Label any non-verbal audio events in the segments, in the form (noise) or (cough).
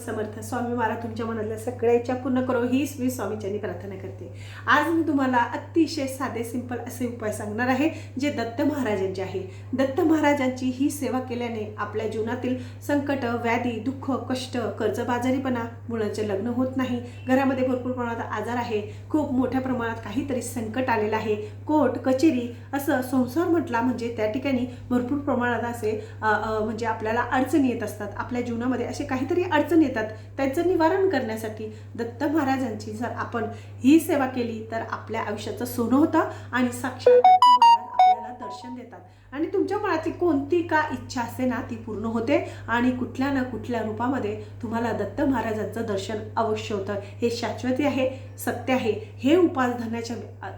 समर्थ. स्वामी महाराज तुमच्या मनातल्या सगळ्या इच्छा पूर्ण करो हीच मी स्वामीच्यांनी प्रार्थना करते. आज मी तुम्हाला अतिशय साधे सिंपल असे उपाय सांगणार आहे जे दत्त महाराजांचे आहे. दत्त महाराजांची ही सेवा केल्याने आपल्या जीवनातील संकट व्याधी दुःख कष्ट कर्जबाजारीपणा मुलांचे लग्न होत नाही. घरामध्ये भरपूर प्रमाणात आजार आहे. खूप मोठ्या प्रमाणात काहीतरी संकट आलेलं आहे. कोर्ट कचेरी असं संसार म्हटला म्हणजे त्या ठिकाणी भरपूर प्रमाणात असे म्हणजे आपल्याला अडचणी येत असतात. आपल्या जीवनामध्ये असे काहीतरी अडचणी येतात त्यांचं निवारण करण्यासाठी दत्त महाराजांची जर आपण ही सेवा केली तर आपल्या आयुष्याचं सोनं होतं आणि साक्षात आपल्याला दर्शन देतात. आणि तुमच्या मनाची कोणती का इच्छा असते ना ती पूर्ण होते आणि कुठल्या ना कुठल्या रूपामध्ये तुम्हाला दत्त महाराजांचं दर्शन अवश्य होतं. हे शाश्वती आहे सत्य आहे. हे उपास धरण्याच्या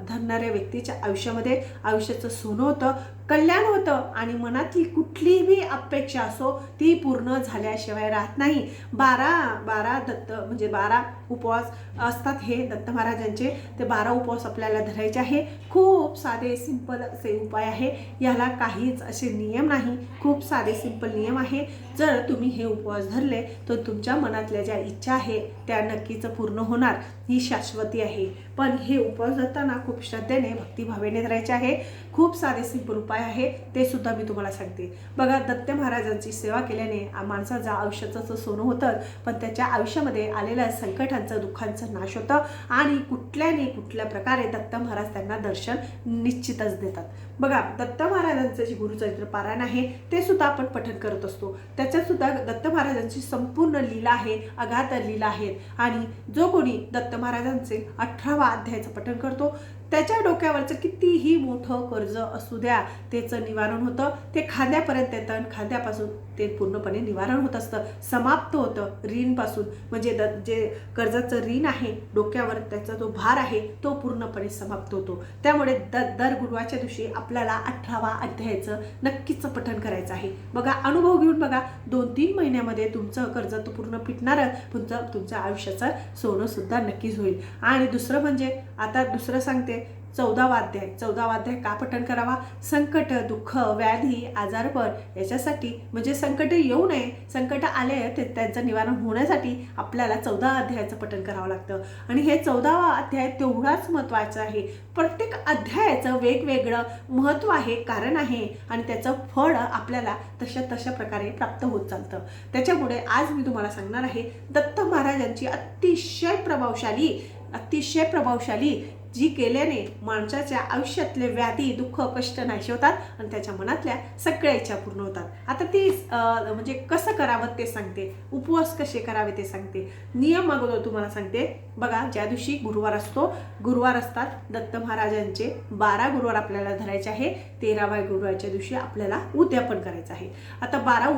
धरणाऱ्या व्यक्तीच्या आयुष्यामध्ये आयुष्याचं सोनं होतं. कल्याण होतं आणि मनातली कुठलीही अपेक्षा असो ती पूर्ण झाल्याशिवाय राहत नाही. बारा बारा दत्त म्हणजे बारा उपवास असतात हे दत्त महाराजांचे. ते बारा उपवास आपल्याला धरायचे आहे. खूप साधे सिंपल असे उपाय आहे. याला काहीच असे नियम नाही. खूप साधे सिंपल नियम आहे. जर तुम्ही हे उपवास धरले तर तुमच्या मनातल्या ज्या इच्छा आहे त्या नक्कीच पूर्ण होणार. ही शाश्वती आहे. पण हे उपवास धरताना खूप श्रद्धेने भक्तिभावेने धरायचे आहे. खूप साधे सिंपल उपाय आहे ते सुद्धा मी तुम्हाला सांगते. बघा दत्त महाराजांची सेवा केल्याने माणसाचं आयुष्याचं सोनं होतं पण त्याच्या आयुष्यामध्ये आलेल्या संकटांचं दुःखांचं नाश होतं आणि कुठल्याने कुठल्या प्रकारे दत्त महाराज त्यांना दर्शन निश्चितच देतात. बघा दत्त महाराजांचं जे गुरुचरित्र पारायण आहे ते सुद्धा आपण पठण करत असतो. त्याच्यात सुद्धा दत्त महाराजांची संपूर्ण लीला आहे अगाध लीला आहेत. आणि जो कोणी दत्त महाराजांचे अठरावा अध्यायाचं पठण करतो त्याच्या डोक्यावरचं कितीही मोठं कर्ज असू द्या त्याचं निवारण होतं. ते खांद्यापर्यंत येतं आणि खांद्यापासून ते पूर्णपणे निवारण होत असतं. समाप्त होतं ऋणपासून. म्हणजे द जे कर्जाचं ऋण आहे डोक्यावर त्याचा जो भार आहे तो पूर्णपणे समाप्त होतो. त्यामुळे द दर गुरुवाच्या दिवशी आपल्याला अठरावा अध्यायाचं नक्कीच पठण करायचं आहे. बघा अनुभव घेऊन बघा. दोन तीन महिन्यामध्ये तुमचं कर्ज तो पूर्ण पिटणार तुमचं तुमच्या आयुष्याचं सोनं सुद्धा नक्कीच होईल. आणि दुसरं म्हणजे आता दुसरं सांगते. चौदावा अध्याय चौदावा अध्याय का पठण करावा? संकट दुःख व्याधी आजारपण याच्यासाठी म्हणजे संकट येऊ नये. संकट आले ते त्यांचं निवारण होण्यासाठी आपल्याला चौदा अध्यायाचं पठण करावं लागतं. आणि हे चौदावा अध्याय तेवढाच महत्त्वाचं आहे. प्रत्येक अध्यायाचं वेगवेगळं महत्त्व आहे कारण आहे. आणि त्याचं फळ आपल्याला तशा तशा प्रकारे प्राप्त होत चालतं. त्याच्यामुळे आज मी तुम्हाला सांगणार आहे दत्त महाराजांची अतिशय प्रभावशाली अतिशय प्रभावशाली जी केल्याने माणसाच्या आयुष्यातले व्याधी दुःख कष्ट नाही होतात आणि त्याच्या मनातल्या सगळ्या इच्छा पूर्ण होतात. आता ती म्हणजे कसं करावं ते सांगते. उपवास कसे करावे ते सांगते. नियम अगोदर तुम्हाला सांगते. बघा ज्या दिवशी गुरुवार असतो गुरुवार असतात दत्त महाराजांचे बारा गुरुवार आपल्याला धरायचे आहे. तेराव्या गुरुवारच्या दिवशी आपल्याला उद्यापन करायचं आहे. आता बारा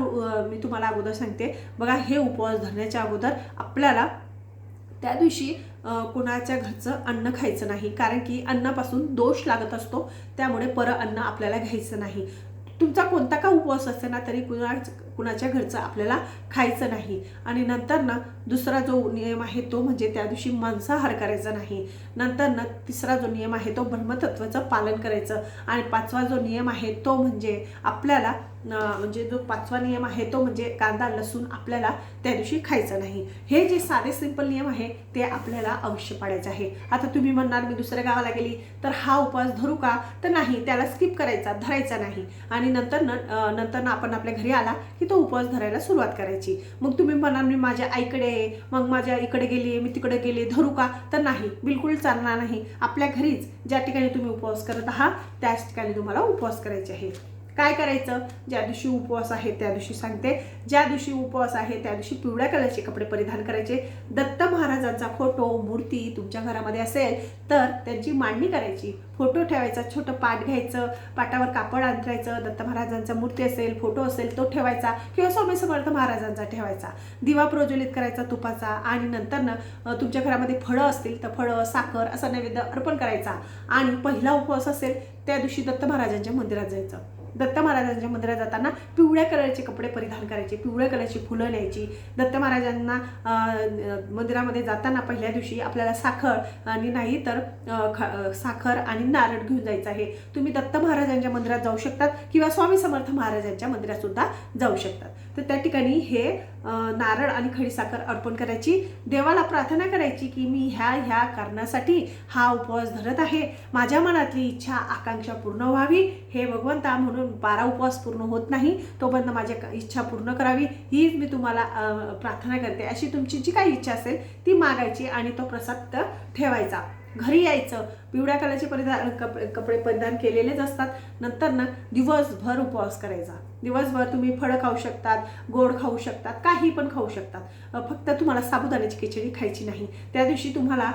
मी तुम्हाला अगोदर सांगते. बघा हे उपवास धरण्याच्या अगोदर आपल्याला त्या दिवशी कुणाच्या घरचं अन्न खायचं नाही. कारण की अन्नापासून दोष लागत असतो. त्यामुळे पर अन्न आपल्याला घ्यायचं नाही. तुमचा कोणता का उपवास असते ना तरी कुणा कुणाच्या घरचं आपल्याला खायचं नाही. आणि नंतर ना दुसरा जो नियम आहे तो म्हणजे त्या दिवशी मांसाहार करायचा नाही. नंतर ना तिसरा जो नियम आहे तो ब्रह्मतत्वाचं पालन करायचं. आणि पाचवा जो नियम आहे तो म्हणजे आपल्याला म्हणजे जो पाचवा नियम आहे तो म्हणजे कांदा लसूण आपल्याला त्या दिवशी खायचं नाही. हे जे साधे सिंपल नियम आहे ते आपल्याला अवश्य पाळायचे आहे. आता तुम्ही म्हणणार मी दुसऱ्या गावाला गेली तर हा उपवास धरू का? तर नाही त्याला स्किप करायचा धरायचा नाही. आणि नंतर न नंतर आपण आपल्या घरी आला की तो उपवास धरायला सुरुवात करायची. मग तुम्ही म्हणाल मी माझ्या आईकडे आहे मग माझ्या इकडे गेली मी तिकडे गेले धरू का? तर नाही बिलकुल चालणार नाही. आपल्या घरीच ज्या ठिकाणी तुम्ही उपवास करत आहात त्याच ठिकाणी तुम्हाला उपवास करायचे आहे. काय करायचं? ज्या दिवशी उपवास आहे त्या दिवशी सांगते. ज्या दिवशी उपवास आहे त्या दिवशी पिवळ्या कलरचे कपडे परिधान करायचे. दत्त महाराजांचा फोटो मूर्ती तुमच्या घरामध्ये असेल तर त्यांची मांडणी करायची. फोटो ठेवायचा छोटं पाट घ्यायचं पाटावर कापड अंतरायचं दत्त महाराजांचा मूर्ती असेल फोटो असेल तो ठेवायचा किंवा स्वामी समर्थ महाराजांचा ठेवायचा. दिवा प्रज्वलित करायचा तुपाचा आणि नंतरनं तुमच्या घरामध्ये फळं असतील तर फळं साखर असा नैवेद्य अर्पण करायचा. आणि पहिला उपवास असेल त्या दिवशी दत्त महाराजांच्या मंदिरात जायचं. दत्त महाराजांच्या मंदिरात जाताना पिवळ्या कलरचे कपडे परिधान करायचे पिवळ्या कलरची फुलं न्यायची. दत्त महाराजांना मंदिरामध्ये जाताना पहिल्या दिवशी आपल्याला साखर आणि नाही तर ख- साखर आणि नारळ घेऊन जायचं आहे. तुम्ही दत्त महाराजांच्या मंदिरात जाऊ शकतात किंवा स्वामी समर्थ महाराजांच्या मंदिरात सुद्धा जाऊ शकतात. तर त्या ठिकाणी हे नारळ आणि खडीसाखर अर्पण करायची. देवाला प्रार्थना करायची की मी ह्या ह्या कारणासाठी हा उपवास धरत आहे. माझ्या मनातली इच्छा आकांक्षा पूर्ण व्हावी. हे भगवंता म्हणून बारा उपवास पूर्ण होत नाही तोपर्यंत माझ्या इच्छा पूर्ण करावी. ही मी तुम्हाला प्रार्थना करते. अशी तुमची जी काही इच्छा असेल ती मागायची आणि तो प्रसाद ठेवायचा. घरी यायचं. पिवळ्या कलरचे परिधान कप कपडे परिधान केलेलेच असतात. नंतर ना दिवसभर उपवास करायचा. दिवसभर तुम्ही फळं खाऊ शकतात गोड खाऊ शकतात काही पण खाऊ शकतात. फक्त तुम्हाला साबुदाण्याची खिचडी खायची नाही. त्या दिवशी तुम्हाला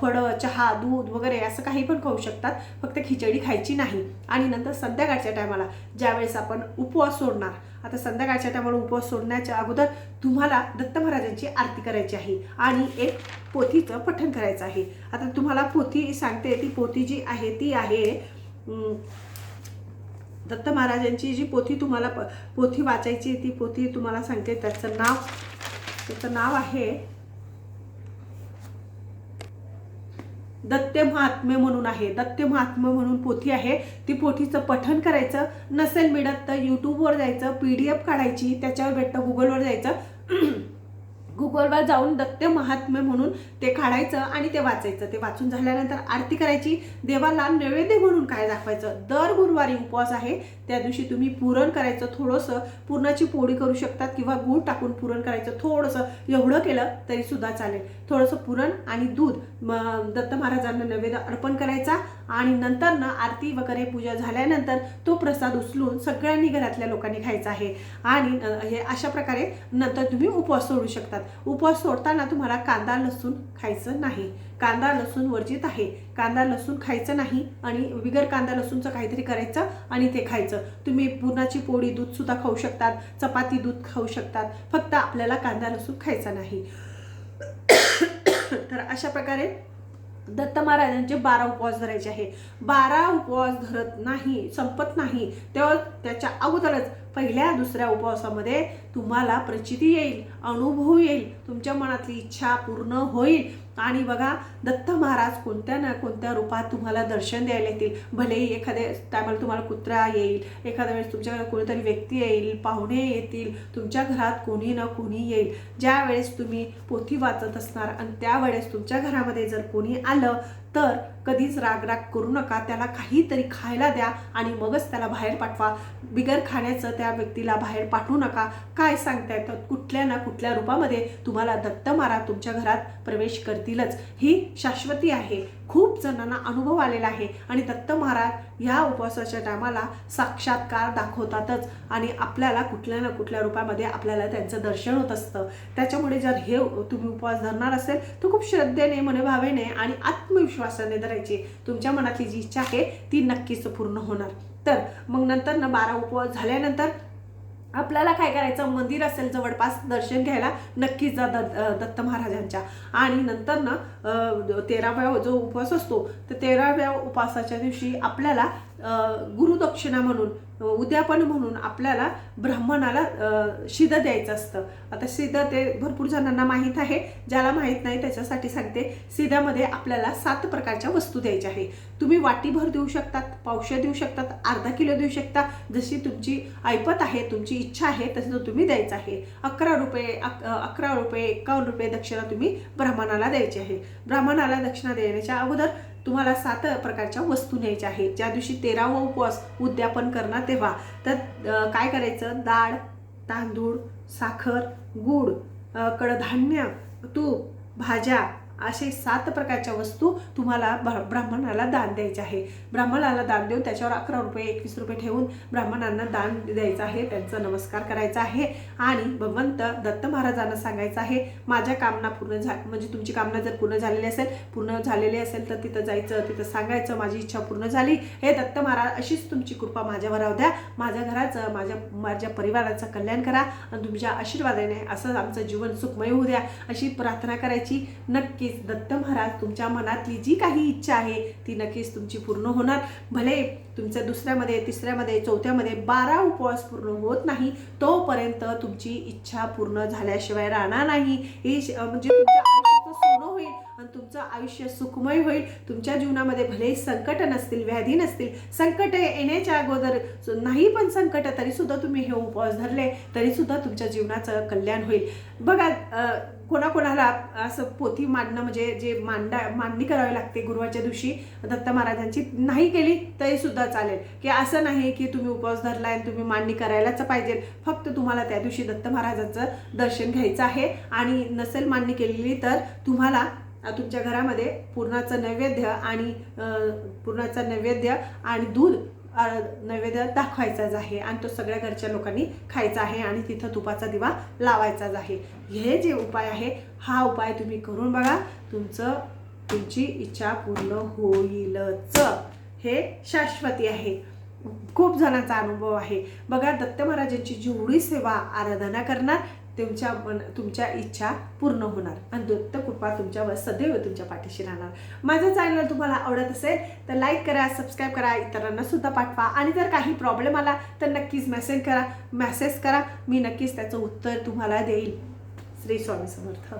फळं चहा दूध वगैरे असं काही पण खाऊ शकतात. फक्त खिचडी खायची नाही. आणि नंतर संध्याकाळच्या टायमाला ज्यावेळेस आपण उपवास सोडणार आता संध्याकाळच्या टायमाला उपवास सोडण्याच्या अगोदर तुम्हाला दत्त महाराजांची आरती करायची आहे आणि एक पोथीचं पठण करायचं आहे. आता तुम्हाला पोथी सांगते ती पोथी जी आहे ती आहे दत्त महाराजांची जी पोथी तुम्हाला प- पोथी वाचायची ती पोथी तुम्हाला सांगते. त्याचं नाव त्याचं नाव आहे दत्त महात्म्य म्हणून आहे. दत्त महात्म्य म्हणून पोथी आहे. ती पोथीचं पठन करायचं नसेल मिळत तर यूट्यूबवर जायचं पी डी एफ काढायची त्याच्यावर भेटतं गुगलवर जायचं. गुगलवर जाऊन दत्त महात्म्य म्हणून ते काढायचं आणि ते वाचायचं. ते वाचून झाल्यानंतर आरती करायची. देवाला नैवेद्य म्हणून काय दाखवायचं? दर गुरुवारी उपवास आहे. त्या दिवशी तुम्ही पुरण करायचं थोडंसं. पुरणाची पोळी करू शकतात किंवा गूळ टाकून पुरण करायचं थोडंसं. एवढं केलं तरी सुद्धा चालेल. थोडंसं पुरण आणि दूध. दत्त महाराजांना नैवेद्य अर्पण करायचा. आणि नंतर ना आरती वगैरे पूजा झाल्यानंतर तो प्रसाद उचलून सगळ्यांनी घरातल्या लोकांनी खायचा आहे. आणि हे अशा प्रकारे नंतर तुम्ही उपवास सोडू शकतात. उपवास सोडताना तुम्हाला कांदा लसूण खायचं नाही. कांदा लसूण वर्जित आहे. कांदा लसूण खायचं नाही आणि बिगर कांदा लसूणचं काहीतरी करायचं आणि ते खायचं. तुम्ही पुरणाची पोळी दूधसुद्धा खाऊ शकतात. चपाती दूध खाऊ शकतात. फक्त आपल्याला कांदा लसूण खायचा नाही. (coughs) तर अशा प्रकारे दत्त महाराजांचे बारा उपवास धरायचे आहे. बारा उपवास धरत नाही संपत नाही. तेव्हा त्याच्या अगोदरच पहिल्या दुसऱ्या उपवासामध्ये तुम्हाला प्रचिती येईल अनुभव येईल तुमच्या मनातली इच्छा पूर्ण होईल. आणि बघा दत्त महाराज कोणत्या ना कोणत्या रूपात तुम्हाला दर्शन द्यायला येतील. भलेही एखाद्या टायमाला तुम्हाला कुत्रा येईल एखाद्या वेळेस तुमच्याकडे कोणीतरी व्यक्ती येईल पाहुणे येतील तुमच्या घरात कोणी ना कोणी येईल. ज्या वेळेस तुम्ही पोथी वाचत असणार आणि त्यावेळेस तुमच्या घरामध्ये जर कोणी आलं तर कधीच राग राग करू नका त्याला काहीतरी खायला द्या आणि मगच त्याला बाहेर पाठवा. बिगर खाण्याचं त्या व्यक्तीला बाहेर पाठवू नका. काय सांगता येतं कुठल्या ना कुठल्या रूपामध्ये तुम्हाला दत्त महाराज तुमच्या घरात प्रवेश करतीलच. ही शाश्वती आहे. खूप जणांना अनुभव आलेला आहे. आणि दत्त महाराज ह्या उपवासाच्या टायमाला साक्षात्कार दाखवतातच. आणि आपल्याला कुठल्या ना कुठल्या रूपामध्ये आपल्याला त्यांचं दर्शन होत असतं. त्याच्यामुळे जर हे तुम्ही उपवास धरणार असेल तर खूप श्रद्धेने मनोभावेने आणि आत्मविश्वासाने धरायची. तुमच्या मनातली जी इच्छा आहे ती नक्कीच पूर्ण होणार. तर मग नंतर ना बारा उपवास झाल्यानंतर आपल्याला काय करायचं? मंदिर असेल जवळपास दर्शन घ्यायला नक्कीच जा दत्त दत्त महाराजांच्या. आणि नंतर ना तेराव्या जो उपवास असतो तर तेराव्या उपवासाच्या दिवशी आपल्याला गुरुदक्षिणा म्हणून उद्यापन म्हणून आपल्याला ब्राह्मणाला शिद द्यायचं असतं. आता शिद ते भरपूर जणांना माहीत आहे. ज्याला माहीत नाही त्याच्यासाठी सांगते शिद्यामध्ये आपल्याला सात प्रकारच्या वस्तू द्यायच्या आहे. तुम्ही वाटीभर देऊ शकतात पावशे देऊ शकतात अर्धा किलो देऊ शकता. जशी तुमची ऐपत आहे तुमची इच्छा आहे तसं तुम्ही द्यायचं आहे. अकरा रुपये अक- अकरा रुपये एकावन्न रुपये दक्षिणा तुम्ही ब्राह्मणाला द्यायची आहे. ब्राह्मणाला दक्षिणा देण्याच्या अगोदर तुम्हाला सात प्रकारच्या वस्तू न्यायच्या आहेत. ज्या दिवशी तेरावा उपवास उद्यापन करणार तेव्हा. तर काय करायचं? डाळ तांदूळ साखर गूळ कडधान्य तूप भाज्या असे सात प्रकारच्या वस्तू तुम्हाला ब्राह्मणाला दान द्यायचे आहे. ब्राह्मणाला दान देऊन त्याच्यावर अकरा रुपये एकवीस रुपये ठेवून ब्राह्मणांना दान द्यायचं आहे त्यांचा नमस्कार करायचा आहे. आणि भगवंत दत्त महाराजांना सांगायचं आहे माझ्या कामना पूर्ण झा म्हणजे तुमची कामना जर पूर्ण झालेली असेल पूर्ण झालेली असेल तर तिथं जायचं तिथं सांगायचं माझी इच्छा पूर्ण झाली. हे दत्त महाराज अशीच तुमची कृपा माझ्यावर राहू द्या. माझ्या घराचं माझ्या माझ्या परिवाराचं कल्याण करा आणि तुमच्या आशीर्वादाने असं आमचं जीवन सुखमय होऊ द्या. अशी प्रार्थना करायची. नक्की नक्कीच दत्त महाराज तुमच्या मनातली जी काही इच्छा आहे ती नक्कीच तुमची पूर्ण होणार. भले तुमच्या दुसऱ्यामध्ये तिसऱ्यामध्ये चौथ्यामध्ये बारा उपवास पूर्ण होत नाही तोपर्यंत तुमची इच्छा पूर्ण झाल्याशिवाय राहणार नाही. ही म्हणजे तुमच्या तुमचं आयुष्य सुखमय होईल. तुमच्या जीवनामध्ये भले संकट नसतील व्याधी नसतील संकट येण्याच्या अगोदर नाही पण संकट तरी सुद्धा तुम्ही हे उपवास धरले तरी सुद्धा तुमच्या जीवनाचं कल्याण होईल. बघा कोणाकोणाला असं पोथी मांडणं म्हणजे जे मांडा मांडणी करावी लागते गुरुवारच्या दिवशी दत्त महाराजांची नाही केली तरी सुद्धा चालेल. की असं नाही की तुम्ही उपवास धरला आणि तुम्ही मांडणी करायलाच पाहिजे. फक्त तुम्हाला त्या दिवशी दत्त महाराजांचं दर्शन घ्यायचं आहे. आणि नसेल मांडणी केलेली तर तुम्हाला तुमच्या घरामध्ये पूर्णाचं नैवेद्य आणि पूर्णाचं नैवेद्य आणि दूध नैवेद्य दाखवायचाच आहे. आणि तो सगळ्या घरच्या लोकांनी खायचा आहे आणि तिथं तुपाचा दिवा लावायचाच आहे. हे जे उपाय आहे हा उपाय तुम्ही करून बघा. तुमचं तुमची इच्छा पूर्ण होईलच. हे शाश्वती आहे. खूप जणांचा अनुभव आहे. बघा दत्त महाराजांची जेवढी सेवा आराधना करणार तुमच्या मन तुमच्या इच्छा पूर्ण होणार. आणि दत्त कृपा तुमच्यावर सदैव तुमच्या पाठीशी राहणार. माझं चॅनल तुम्हाला आवडत असेल तर लाईक करा सबस्क्राईब करा इतरांना सुद्धा पाठवा. आणि जर काही प्रॉब्लेम आला तर नक्कीच मेसेज करा. मेसेज करा. मी नक्कीच त्याचं उत्तर तुम्हाला देईल. श्री स्वामी समर्थ.